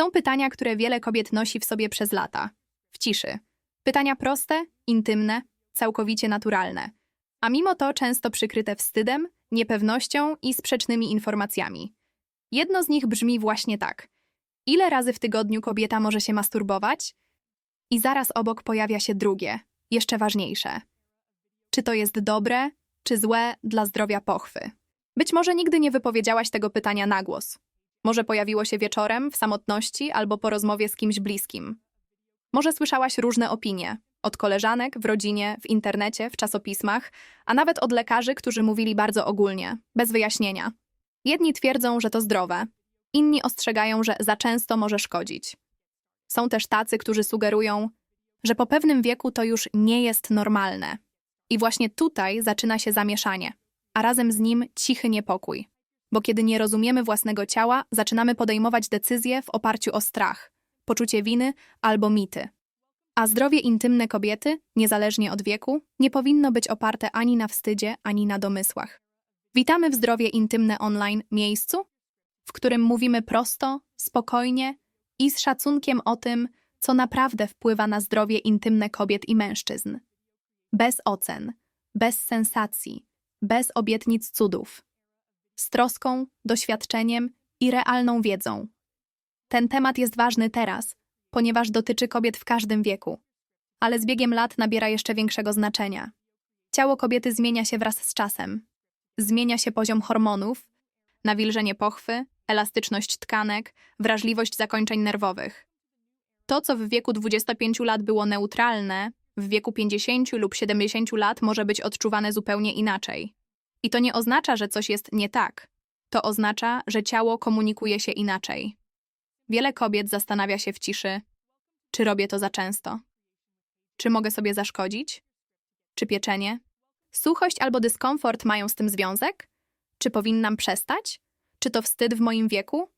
Są pytania, które wiele kobiet nosi w sobie przez lata. W ciszy. Pytania proste, intymne, całkowicie naturalne. A mimo to często przykryte wstydem, niepewnością i sprzecznymi informacjami. Jedno z nich brzmi właśnie tak. Ile razy w tygodniu kobieta może się masturbować? I zaraz obok pojawia się drugie, jeszcze ważniejsze. Czy to jest dobre, czy złe dla zdrowia pochwy? Być może nigdy nie wypowiedziałaś tego pytania na głos. Może pojawiło się wieczorem, w samotności albo po rozmowie z kimś bliskim. Może słyszałaś różne opinie. Od koleżanek, w rodzinie, w internecie, w czasopismach, a nawet od lekarzy, którzy mówili bardzo ogólnie, bez wyjaśnienia. Jedni twierdzą, że to zdrowe, inni ostrzegają, że za często może szkodzić. Są też tacy, którzy sugerują, że po pewnym wieku to już nie jest normalne. I właśnie tutaj zaczyna się zamieszanie, a razem z nim cichy niepokój. Bo kiedy nie rozumiemy własnego ciała, zaczynamy podejmować decyzje w oparciu o strach, poczucie winy albo mity. A zdrowie intymne kobiety, niezależnie od wieku, nie powinno być oparte ani na wstydzie, ani na domysłach. Witamy w Zdrowie Intymne Online miejscu, w którym mówimy prosto, spokojnie i z szacunkiem o tym, co naprawdę wpływa na zdrowie intymne kobiet i mężczyzn. Bez ocen, bez sensacji, bez obietnic cudów. Z troską, doświadczeniem i realną wiedzą. Ten temat jest ważny teraz, ponieważ dotyczy kobiet w każdym wieku, ale z biegiem lat nabiera jeszcze większego znaczenia. Ciało kobiety zmienia się wraz z czasem. Zmienia się poziom hormonów, nawilżenie pochwy, elastyczność tkanek, wrażliwość zakończeń nerwowych. To, co w wieku 25 lat było neutralne, w wieku 50 lub 70 lat może być odczuwane zupełnie inaczej. I to nie oznacza, że coś jest nie tak. To oznacza, że ciało komunikuje się inaczej. Wiele kobiet zastanawia się w ciszy, czy robię to za często? Czy mogę sobie zaszkodzić? Czy pieczenie? Suchość albo dyskomfort mają z tym związek? Czy powinnam przestać? Czy to wstyd w moim wieku?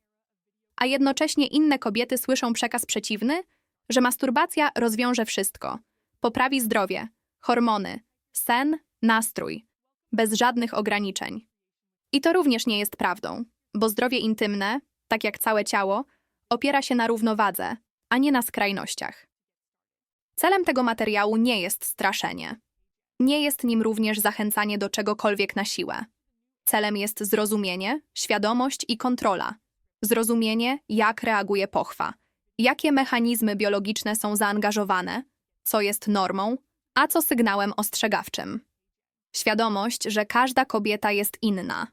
A jednocześnie inne kobiety słyszą przekaz przeciwny, że masturbacja rozwiąże wszystko. Poprawi zdrowie, hormony, sen, nastrój, bez żadnych ograniczeń. I to również nie jest prawdą, bo zdrowie intymne, tak jak całe ciało, opiera się na równowadze, a nie na skrajnościach. Celem tego materiału nie jest straszenie. Nie jest nim również zachęcanie do czegokolwiek na siłę. Celem jest zrozumienie, świadomość i kontrola. Zrozumienie, jak reaguje pochwa, jakie mechanizmy biologiczne są zaangażowane, co jest normą, a co sygnałem ostrzegawczym. Świadomość, że każda kobieta jest inna.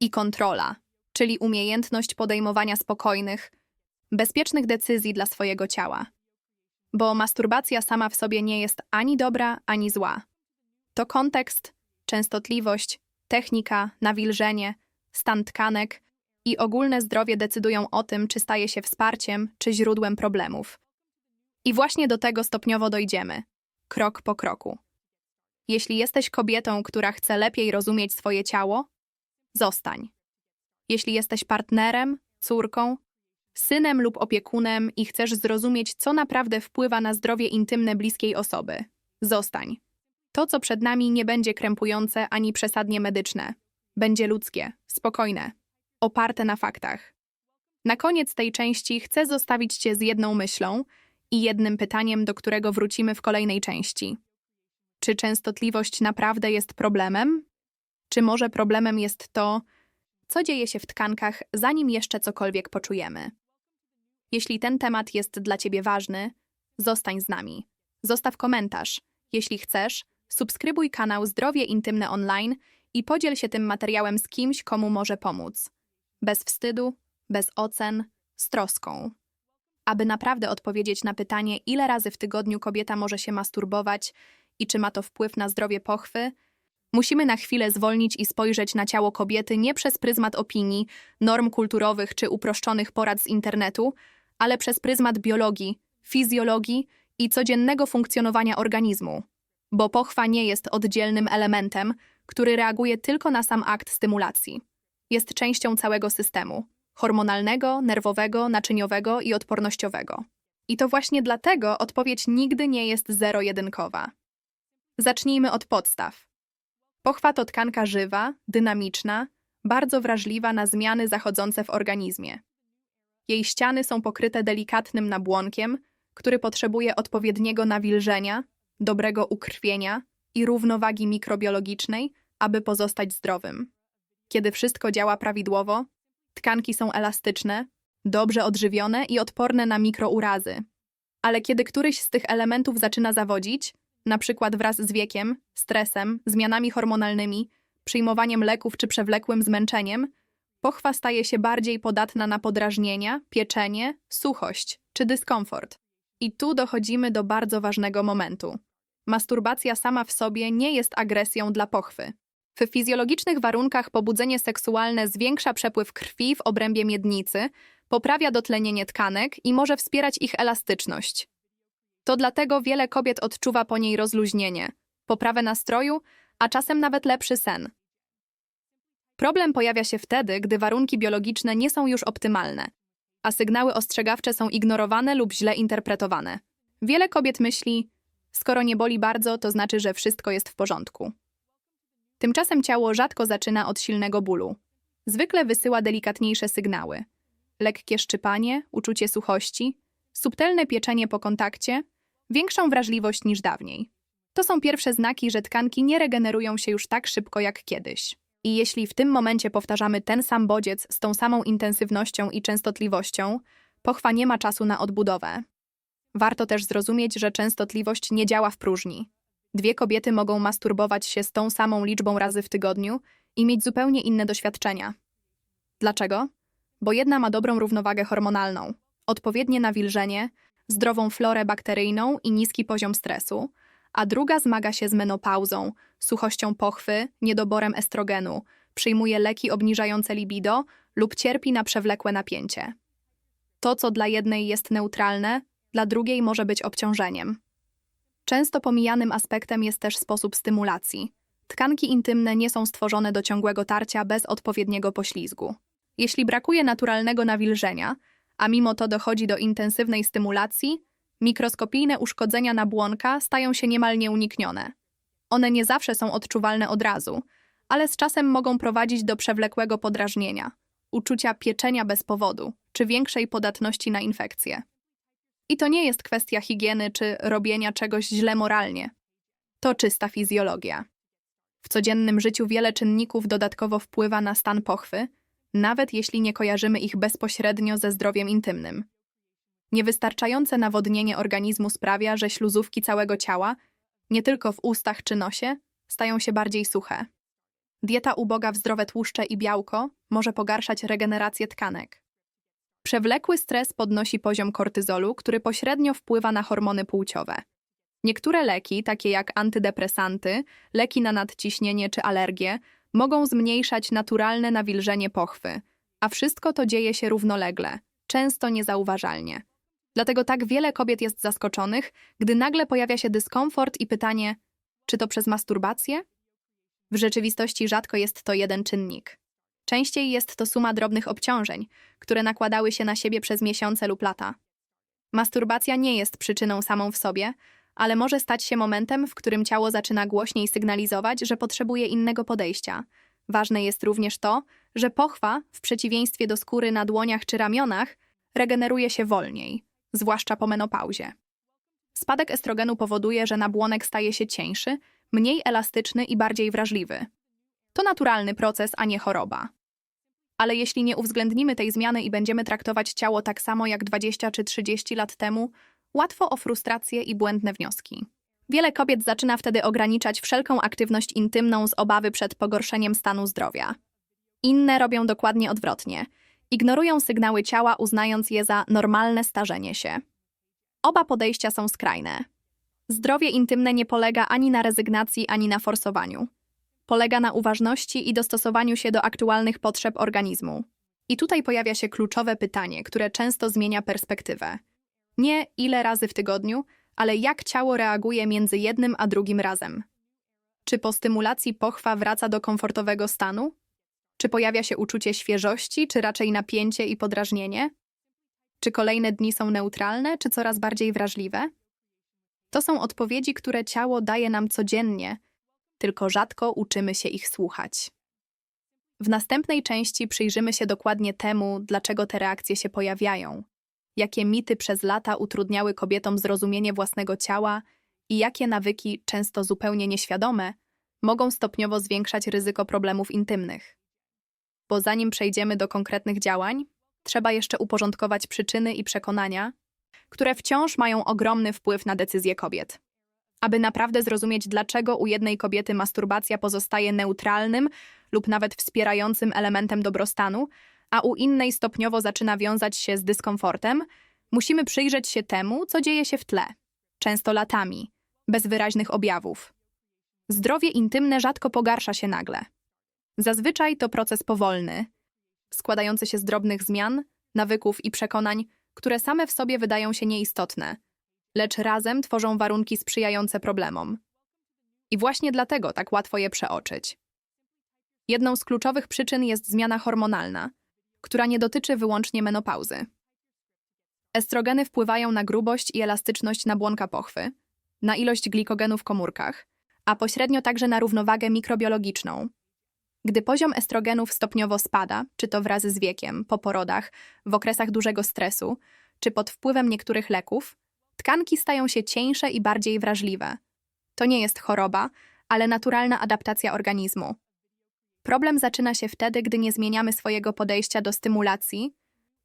I kontrola, czyli umiejętność podejmowania spokojnych, bezpiecznych decyzji dla swojego ciała. Bo masturbacja sama w sobie nie jest ani dobra, ani zła. To kontekst, częstotliwość, technika, nawilżenie, stan tkanek i ogólne zdrowie decydują o tym, czy staje się wsparciem, czy źródłem problemów. I właśnie do tego stopniowo dojdziemy, krok po kroku. Jeśli jesteś kobietą, która chce lepiej rozumieć swoje ciało, zostań. Jeśli jesteś partnerem, córką, synem lub opiekunem i chcesz zrozumieć, co naprawdę wpływa na zdrowie intymne bliskiej osoby, zostań. To, co przed nami, nie będzie krępujące ani przesadnie medyczne. Będzie ludzkie, spokojne, oparte na faktach. Na koniec tej części chcę zostawić Cię z jedną myślą i jednym pytaniem, do którego wrócimy w kolejnej części. Czy częstotliwość naprawdę jest problemem? Czy może problemem jest to, co dzieje się w tkankach, zanim jeszcze cokolwiek poczujemy? Jeśli ten temat jest dla Ciebie ważny, zostań z nami. Zostaw komentarz. Jeśli chcesz, subskrybuj kanał Zdrowie Intymne Online i podziel się tym materiałem z kimś, komu może pomóc. Bez wstydu, bez ocen, z troską. Aby naprawdę odpowiedzieć na pytanie, ile razy w tygodniu kobieta może się masturbować i czy ma to wpływ na zdrowie pochwy, musimy na chwilę zwolnić i spojrzeć na ciało kobiety nie przez pryzmat opinii, norm kulturowych czy uproszczonych porad z internetu, ale przez pryzmat biologii, fizjologii i codziennego funkcjonowania organizmu. Bo pochwa nie jest oddzielnym elementem, który reaguje tylko na sam akt stymulacji. Jest częścią całego systemu hormonalnego, nerwowego, naczyniowego i odpornościowego. I to właśnie dlatego odpowiedź nigdy nie jest zero-jedynkowa. Zacznijmy od podstaw. Pochwa to tkanka żywa, dynamiczna, bardzo wrażliwa na zmiany zachodzące w organizmie. Jej ściany są pokryte delikatnym nabłonkiem, który potrzebuje odpowiedniego nawilżenia, dobrego ukrwienia i równowagi mikrobiologicznej, aby pozostać zdrowym. Kiedy wszystko działa prawidłowo, tkanki są elastyczne, dobrze odżywione i odporne na mikrourazy. Ale kiedy któryś z tych elementów zaczyna zawodzić, na przykład wraz z wiekiem, stresem, zmianami hormonalnymi, przyjmowaniem leków czy przewlekłym zmęczeniem, pochwa staje się bardziej podatna na podrażnienia, pieczenie, suchość czy dyskomfort. I tu dochodzimy do bardzo ważnego momentu. Masturbacja sama w sobie nie jest agresją dla pochwy. W fizjologicznych warunkach pobudzenie seksualne zwiększa przepływ krwi w obrębie miednicy, poprawia dotlenienie tkanek i może wspierać ich elastyczność. To dlatego wiele kobiet odczuwa po niej rozluźnienie, poprawę nastroju, a czasem nawet lepszy sen. Problem pojawia się wtedy, gdy warunki biologiczne nie są już optymalne, a sygnały ostrzegawcze są ignorowane lub źle interpretowane. Wiele kobiet myśli, skoro nie boli bardzo, to znaczy, że wszystko jest w porządku. Tymczasem ciało rzadko zaczyna od silnego bólu. Zwykle wysyła delikatniejsze sygnały. Lekkie szczypanie, uczucie suchości, subtelne pieczenie po kontakcie, większą wrażliwość niż dawniej. To są pierwsze znaki, że tkanki nie regenerują się już tak szybko jak kiedyś. I jeśli w tym momencie powtarzamy ten sam bodziec z tą samą intensywnością i częstotliwością, pochwa nie ma czasu na odbudowę. Warto też zrozumieć, że częstotliwość nie działa w próżni. Dwie kobiety mogą masturbować się z tą samą liczbą razy w tygodniu i mieć zupełnie inne doświadczenia. Dlaczego? Bo jedna ma dobrą równowagę hormonalną, odpowiednie nawilżenie, zdrową florę bakteryjną i niski poziom stresu, a druga zmaga się z menopauzą, suchością pochwy, niedoborem estrogenu, przyjmuje leki obniżające libido lub cierpi na przewlekłe napięcie. To, co dla jednej jest neutralne, dla drugiej może być obciążeniem. Często pomijanym aspektem jest też sposób stymulacji. Tkanki intymne nie są stworzone do ciągłego tarcia bez odpowiedniego poślizgu. Jeśli brakuje naturalnego nawilżenia, a mimo to dochodzi do intensywnej stymulacji, mikroskopijne uszkodzenia nabłonka stają się niemal nieuniknione. One nie zawsze są odczuwalne od razu, ale z czasem mogą prowadzić do przewlekłego podrażnienia, uczucia pieczenia bez powodu czy większej podatności na infekcje. I to nie jest kwestia higieny czy robienia czegoś źle moralnie. To czysta fizjologia. W codziennym życiu wiele czynników dodatkowo wpływa na stan pochwy, nawet jeśli nie kojarzymy ich bezpośrednio ze zdrowiem intymnym. Niewystarczające nawodnienie organizmu sprawia, że śluzówki całego ciała, nie tylko w ustach czy nosie, stają się bardziej suche. Dieta uboga w zdrowe tłuszcze i białko może pogarszać regenerację tkanek. Przewlekły stres podnosi poziom kortyzolu, który pośrednio wpływa na hormony płciowe. Niektóre leki, takie jak antydepresanty, leki na nadciśnienie czy alergie, mogą zmniejszać naturalne nawilżenie pochwy, a wszystko to dzieje się równolegle, często niezauważalnie. Dlatego tak wiele kobiet jest zaskoczonych, gdy nagle pojawia się dyskomfort i pytanie: czy to przez masturbację? W rzeczywistości rzadko jest to jeden czynnik. Częściej jest to suma drobnych obciążeń, które nakładały się na siebie przez miesiące lub lata. Masturbacja nie jest przyczyną samą w sobie, ale może stać się momentem, w którym ciało zaczyna głośniej sygnalizować, że potrzebuje innego podejścia. Ważne jest również to, że pochwa, w przeciwieństwie do skóry na dłoniach czy ramionach, regeneruje się wolniej, zwłaszcza po menopauzie. Spadek estrogenu powoduje, że nabłonek staje się cieńszy, mniej elastyczny i bardziej wrażliwy. To naturalny proces, a nie choroba. Ale jeśli nie uwzględnimy tej zmiany i będziemy traktować ciało tak samo jak 20 czy 30 lat temu, łatwo o frustrację i błędne wnioski. Wiele kobiet zaczyna wtedy ograniczać wszelką aktywność intymną z obawy przed pogorszeniem stanu zdrowia. Inne robią dokładnie odwrotnie. Ignorują sygnały ciała, uznając je za normalne starzenie się. Oba podejścia są skrajne. Zdrowie intymne nie polega ani na rezygnacji, ani na forsowaniu. Polega na uważności i dostosowaniu się do aktualnych potrzeb organizmu. I tutaj pojawia się kluczowe pytanie, które często zmienia perspektywę. Nie ile razy w tygodniu, ale jak ciało reaguje między jednym a drugim razem. Czy po stymulacji pochwa wraca do komfortowego stanu? Czy pojawia się uczucie świeżości, czy raczej napięcie i podrażnienie? Czy kolejne dni są neutralne, czy coraz bardziej wrażliwe? To są odpowiedzi, które ciało daje nam codziennie, tylko rzadko uczymy się ich słuchać. W następnej części przyjrzymy się dokładnie temu, dlaczego te reakcje się pojawiają, jakie mity przez lata utrudniały kobietom zrozumienie własnego ciała i jakie nawyki, często zupełnie nieświadome, mogą stopniowo zwiększać ryzyko problemów intymnych. Bo zanim przejdziemy do konkretnych działań, trzeba jeszcze uporządkować przyczyny i przekonania, które wciąż mają ogromny wpływ na decyzje kobiet. Aby naprawdę zrozumieć, dlaczego u jednej kobiety masturbacja pozostaje neutralnym lub nawet wspierającym elementem dobrostanu, a u innej stopniowo zaczyna wiązać się z dyskomfortem, musimy przyjrzeć się temu, co dzieje się w tle, często latami, bez wyraźnych objawów. Zdrowie intymne rzadko pogarsza się nagle. Zazwyczaj to proces powolny, składający się z drobnych zmian, nawyków i przekonań, które same w sobie wydają się nieistotne, lecz razem tworzą warunki sprzyjające problemom. I właśnie dlatego tak łatwo je przeoczyć. Jedną z kluczowych przyczyn jest zmiana hormonalna, która nie dotyczy wyłącznie menopauzy. Estrogeny wpływają na grubość i elastyczność nabłonka pochwy, na ilość glikogenu w komórkach, a pośrednio także na równowagę mikrobiologiczną. Gdy poziom estrogenów stopniowo spada, czy to wraz z wiekiem, po porodach, w okresach dużego stresu, czy pod wpływem niektórych leków, tkanki stają się cieńsze i bardziej wrażliwe. To nie jest choroba, ale naturalna adaptacja organizmu. Problem zaczyna się wtedy, gdy nie zmieniamy swojego podejścia do stymulacji,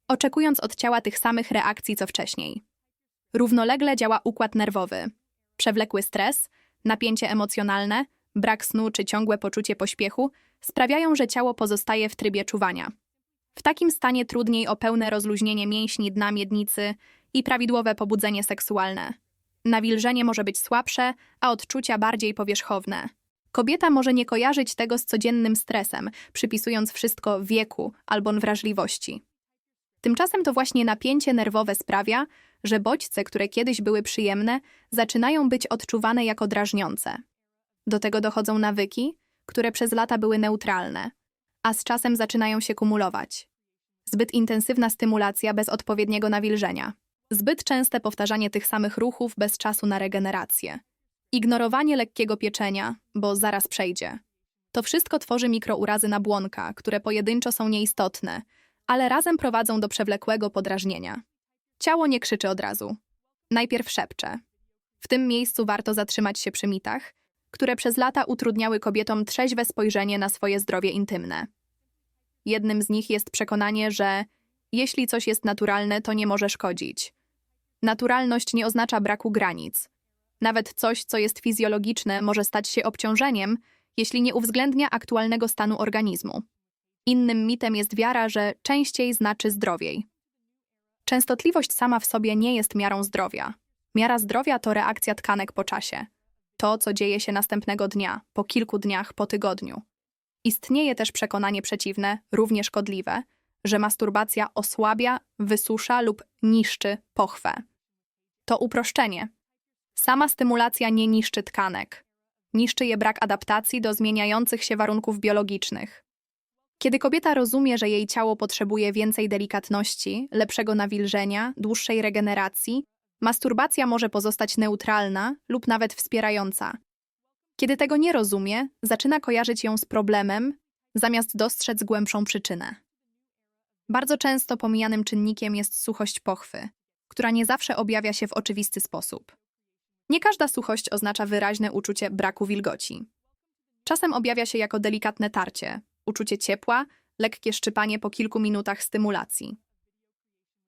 oczekując od ciała tych samych reakcji co wcześniej. Równolegle działa układ nerwowy. Przewlekły stres, napięcie emocjonalne, brak snu czy ciągłe poczucie pośpiechu sprawiają, że ciało pozostaje w trybie czuwania. W takim stanie trudniej o pełne rozluźnienie mięśni dna miednicy i prawidłowe pobudzenie seksualne. Nawilżenie może być słabsze, a odczucia bardziej powierzchowne. Kobieta może nie kojarzyć tego z codziennym stresem, przypisując wszystko wieku albo wrażliwości. Tymczasem to właśnie napięcie nerwowe sprawia, że bodźce, które kiedyś były przyjemne, zaczynają być odczuwane jako drażniące. Do tego dochodzą nawyki, które przez lata były neutralne, a z czasem zaczynają się kumulować. Zbyt intensywna stymulacja bez odpowiedniego nawilżenia, zbyt częste powtarzanie tych samych ruchów bez czasu na regenerację, ignorowanie lekkiego pieczenia, bo zaraz przejdzie. To wszystko tworzy mikrourazy nabłonka, które pojedynczo są nieistotne, ale razem prowadzą do przewlekłego podrażnienia. Ciało nie krzyczy od razu. Najpierw szepcze. W tym miejscu warto zatrzymać się przy mitach, które przez lata utrudniały kobietom trzeźwe spojrzenie na swoje zdrowie intymne. Jednym z nich jest przekonanie, że jeśli coś jest naturalne, to nie może szkodzić. Naturalność nie oznacza braku granic. Nawet coś, co jest fizjologiczne, może stać się obciążeniem, jeśli nie uwzględnia aktualnego stanu organizmu. Innym mitem jest wiara, że częściej znaczy zdrowiej. Częstotliwość sama w sobie nie jest miarą zdrowia. Miara zdrowia to reakcja tkanek po czasie. To, co dzieje się następnego dnia, po kilku dniach, po tygodniu. Istnieje też przekonanie przeciwne, równie szkodliwe, że masturbacja osłabia, wysusza lub niszczy pochwę. To uproszczenie. Sama stymulacja nie niszczy tkanek. Niszczy je brak adaptacji do zmieniających się warunków biologicznych. Kiedy kobieta rozumie, że jej ciało potrzebuje więcej delikatności, lepszego nawilżenia, dłuższej regeneracji, masturbacja może pozostać neutralna lub nawet wspierająca. Kiedy tego nie rozumie, zaczyna kojarzyć ją z problemem, zamiast dostrzec głębszą przyczynę. Bardzo często pomijanym czynnikiem jest suchość pochwy, która nie zawsze objawia się w oczywisty sposób. Nie każda suchość oznacza wyraźne uczucie braku wilgoci. Czasem objawia się jako delikatne tarcie, uczucie ciepła, lekkie szczypanie po kilku minutach stymulacji.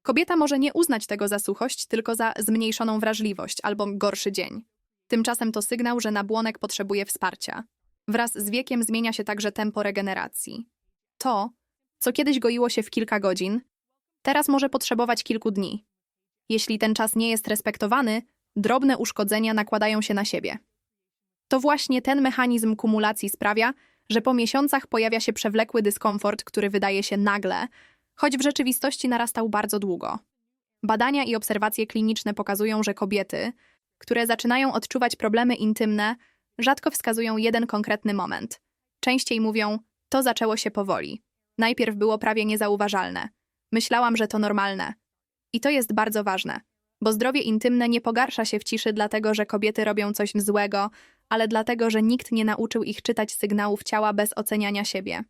Kobieta może nie uznać tego za suchość, tylko za zmniejszoną wrażliwość albo gorszy dzień. Tymczasem to sygnał, że nabłonek potrzebuje wsparcia. Wraz z wiekiem zmienia się także tempo regeneracji. To, co kiedyś goiło się w kilka godzin, teraz może potrzebować kilku dni. Jeśli ten czas nie jest respektowany, drobne uszkodzenia nakładają się na siebie. To właśnie ten mechanizm kumulacji sprawia, że po miesiącach pojawia się przewlekły dyskomfort, który wydaje się nagle, choć w rzeczywistości narastał bardzo długo. Badania i obserwacje kliniczne pokazują, że kobiety, które zaczynają odczuwać problemy intymne, rzadko wskazują jeden konkretny moment. Częściej mówią: To zaczęło się powoli. Najpierw było prawie niezauważalne. Myślałam, że to normalne. I to jest bardzo ważne, bo zdrowie intymne nie pogarsza się w ciszy dlatego, że kobiety robią coś złego, ale dlatego, że nikt nie nauczył ich czytać sygnałów ciała bez oceniania siebie.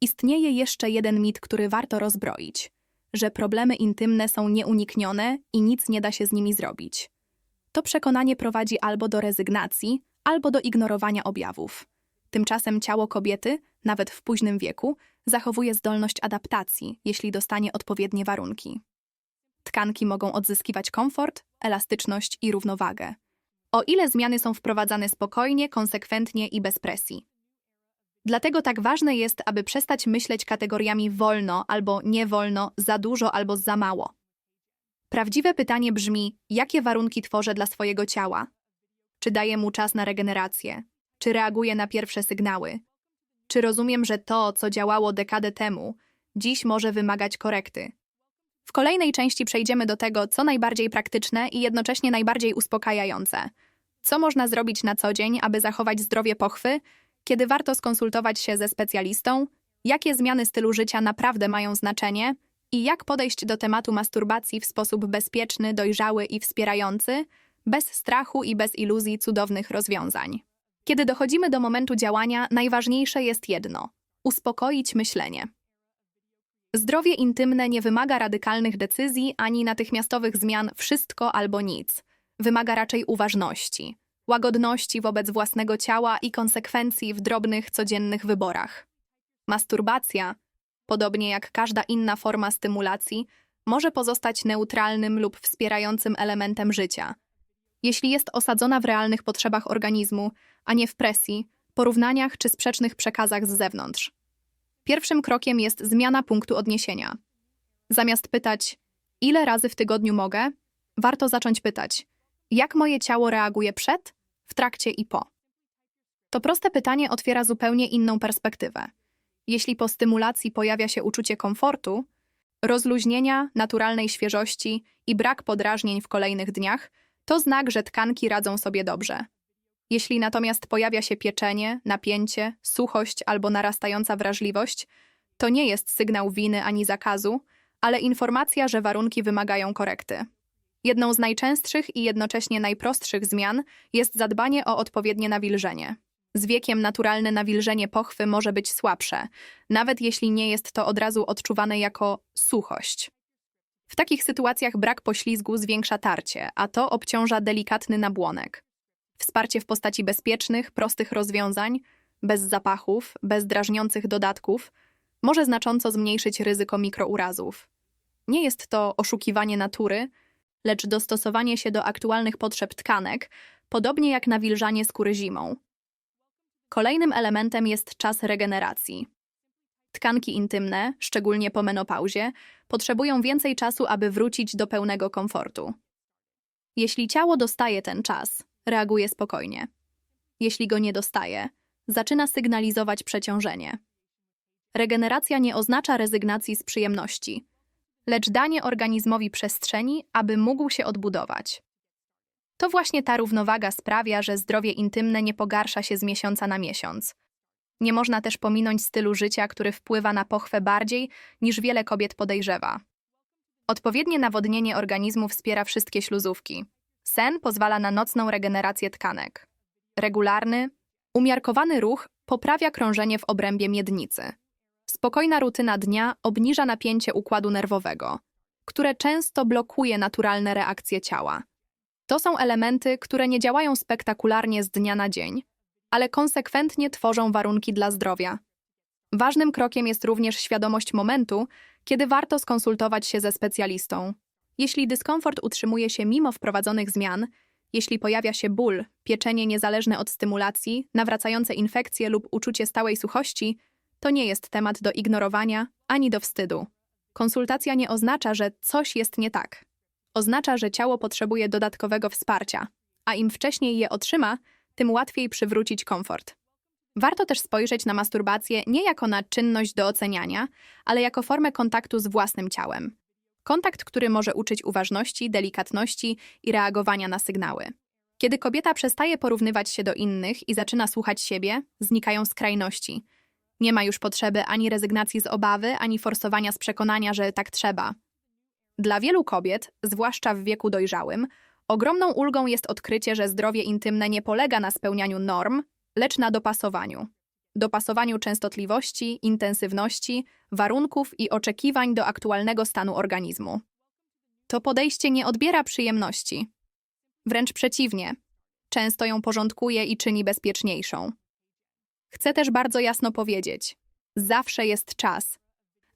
Istnieje jeszcze jeden mit, który warto rozbroić: że problemy intymne są nieuniknione i nic nie da się z nimi zrobić. To przekonanie prowadzi albo do rezygnacji, albo do ignorowania objawów. Tymczasem ciało kobiety, nawet w późnym wieku, zachowuje zdolność adaptacji, jeśli dostanie odpowiednie warunki. Tkanki mogą odzyskiwać komfort, elastyczność i równowagę. O ile zmiany są wprowadzane spokojnie, konsekwentnie i bez presji. Dlatego tak ważne jest, aby przestać myśleć kategoriami wolno albo nie wolno, za dużo albo za mało. Prawdziwe pytanie brzmi: jakie warunki tworzę dla swojego ciała? Czy daję mu czas na regenerację? Czy reaguję na pierwsze sygnały? Czy rozumiem, że to, co działało dekadę temu, dziś może wymagać korekty? W kolejnej części przejdziemy do tego, co najbardziej praktyczne i jednocześnie najbardziej uspokajające. Co można zrobić na co dzień, aby zachować zdrowie pochwy, kiedy warto skonsultować się ze specjalistą, jakie zmiany stylu życia naprawdę mają znaczenie i jak podejść do tematu masturbacji w sposób bezpieczny, dojrzały i wspierający, bez strachu i bez iluzji cudownych rozwiązań. Kiedy dochodzimy do momentu działania, najważniejsze jest jedno uspokoić myślenie. Zdrowie intymne nie wymaga radykalnych decyzji ani natychmiastowych zmian wszystko albo nic. Wymaga raczej uważności, łagodności wobec własnego ciała i konsekwencji w drobnych, codziennych wyborach. Masturbacja, podobnie jak każda inna forma stymulacji, może pozostać neutralnym lub wspierającym elementem życia. Jeśli jest osadzona w realnych potrzebach organizmu, a nie w presji, porównaniach czy sprzecznych przekazach z zewnątrz. Pierwszym krokiem jest zmiana punktu odniesienia. Zamiast pytać, ile razy w tygodniu mogę, warto zacząć pytać, jak moje ciało reaguje przed, w trakcie i po. To proste pytanie otwiera zupełnie inną perspektywę. Jeśli po stymulacji pojawia się uczucie komfortu, rozluźnienia, naturalnej świeżości i brak podrażnień w kolejnych dniach, to znak, że tkanki radzą sobie dobrze. Jeśli natomiast pojawia się pieczenie, napięcie, suchość albo narastająca wrażliwość, to nie jest sygnał winy ani zakazu, ale informacja, że warunki wymagają korekty. Jedną z najczęstszych i jednocześnie najprostszych zmian jest zadbanie o odpowiednie nawilżenie. Z wiekiem naturalne nawilżenie pochwy może być słabsze, nawet jeśli nie jest to od razu odczuwane jako suchość. W takich sytuacjach brak poślizgu zwiększa tarcie, a to obciąża delikatny nabłonek. Wsparcie w postaci bezpiecznych, prostych rozwiązań, bez zapachów, bez drażniących dodatków, może znacząco zmniejszyć ryzyko mikrourazów. Nie jest to oszukiwanie natury, lecz dostosowanie się do aktualnych potrzeb tkanek, podobnie jak nawilżanie skóry zimą. Kolejnym elementem jest czas regeneracji. Tkanki intymne, szczególnie po menopauzie, potrzebują więcej czasu, aby wrócić do pełnego komfortu. Jeśli ciało dostaje ten czas, reaguje spokojnie. Jeśli go nie dostaje, zaczyna sygnalizować przeciążenie. Regeneracja nie oznacza rezygnacji z przyjemności, lecz danie organizmowi przestrzeni, aby mógł się odbudować. To właśnie ta równowaga sprawia, że zdrowie intymne nie pogarsza się z miesiąca na miesiąc. Nie można też pominąć stylu życia, który wpływa na pochwę bardziej niż wiele kobiet podejrzewa. Odpowiednie nawodnienie organizmu wspiera wszystkie śluzówki. Sen pozwala na nocną regenerację tkanek. Regularny, umiarkowany ruch poprawia krążenie w obrębie miednicy. Spokojna rutyna dnia obniża napięcie układu nerwowego, które często blokuje naturalne reakcje ciała. To są elementy, które nie działają spektakularnie z dnia na dzień, ale konsekwentnie tworzą warunki dla zdrowia. Ważnym krokiem jest również świadomość momentu, kiedy warto skonsultować się ze specjalistą. Jeśli dyskomfort utrzymuje się mimo wprowadzonych zmian, jeśli pojawia się ból, pieczenie niezależne od stymulacji, nawracające infekcje lub uczucie stałej suchości, to nie jest temat do ignorowania ani do wstydu. Konsultacja nie oznacza, że coś jest nie tak. Oznacza, że ciało potrzebuje dodatkowego wsparcia, a im wcześniej je otrzyma, tym łatwiej przywrócić komfort. Warto też spojrzeć na masturbację nie jako na czynność do oceniania, ale jako formę kontaktu z własnym ciałem. Kontakt, który może uczyć uważności, delikatności i reagowania na sygnały. Kiedy kobieta przestaje porównywać się do innych i zaczyna słuchać siebie, znikają skrajności. Nie ma już potrzeby ani rezygnacji z obawy, ani forsowania z przekonania, że tak trzeba. Dla wielu kobiet, zwłaszcza w wieku dojrzałym, ogromną ulgą jest odkrycie, że zdrowie intymne nie polega na spełnianiu norm, lecz na dopasowaniu. Dopasowaniu częstotliwości, intensywności, warunków i oczekiwań do aktualnego stanu organizmu. To podejście nie odbiera przyjemności. Wręcz przeciwnie, często ją porządkuje i czyni bezpieczniejszą. Chcę też bardzo jasno powiedzieć: zawsze jest czas,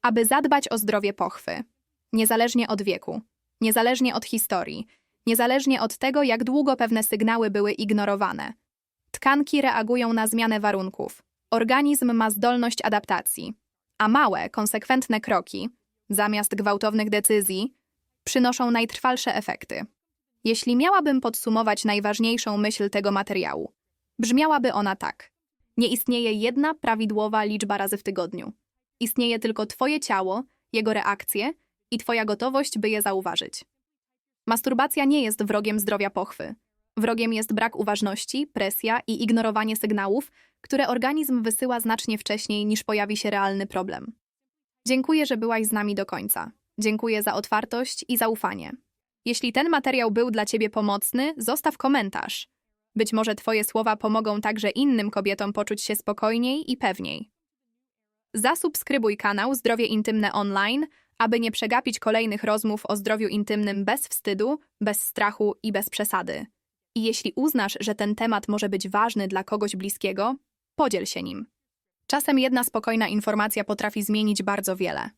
aby zadbać o zdrowie pochwy, niezależnie od wieku, niezależnie od historii, niezależnie od tego, jak długo pewne sygnały były ignorowane. Tkanki reagują na zmianę warunków. Organizm ma zdolność adaptacji, a małe, konsekwentne kroki, zamiast gwałtownych decyzji, przynoszą najtrwalsze efekty. Jeśli miałabym podsumować najważniejszą myśl tego materiału, brzmiałaby ona tak: Nie istnieje jedna prawidłowa liczba razy w tygodniu. Istnieje tylko Twoje ciało, jego reakcje i Twoja gotowość, by je zauważyć. Masturbacja nie jest wrogiem zdrowia pochwy. Wrogiem jest brak uważności, presja i ignorowanie sygnałów, które organizm wysyła znacznie wcześniej niż pojawi się realny problem. Dziękuję, że byłaś z nami do końca. Dziękuję za otwartość i zaufanie. Jeśli ten materiał był dla Ciebie pomocny, zostaw komentarz. Być może Twoje słowa pomogą także innym kobietom poczuć się spokojniej i pewniej. Zasubskrybuj kanał Zdrowie Intymne Online, aby nie przegapić kolejnych rozmów o zdrowiu intymnym bez wstydu, bez strachu i bez przesady. I jeśli uznasz, że ten temat może być ważny dla kogoś bliskiego, podziel się nim. Czasem jedna spokojna informacja potrafi zmienić bardzo wiele.